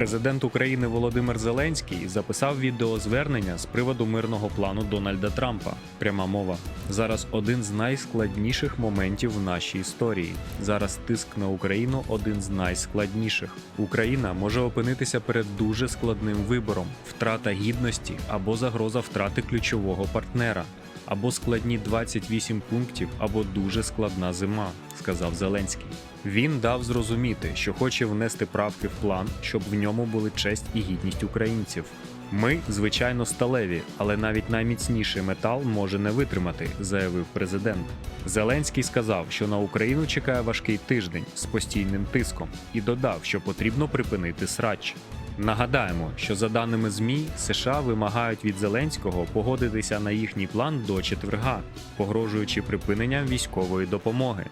Президент України Володимир Зеленський записав відеозвернення з приводу мирного плану Дональда Трампа. Пряма мова. Зараз один з найскладніших моментів в нашій історії. Зараз тиск на Україну один з найскладніших. Україна може опинитися перед дуже складним вибором: втрата гідності або загроза втрати ключового партнера. Або складні 28 пунктів, або дуже складна зима, сказав Зеленський. Він дав зрозуміти, що хоче внести правки в план, щоб в ньому були честь і гідність українців. Ми, звичайно, сталеві, але навіть найміцніший метал може не витримати, заявив президент. Зеленський сказав, що на Україну чекає важкий тиждень з постійним тиском, і додав, що потрібно припинити срач. Нагадаємо, що за даними ЗМІ, США вимагають від Зеленського погодитися на їхній план до четверга, погрожуючи припиненням військової допомоги.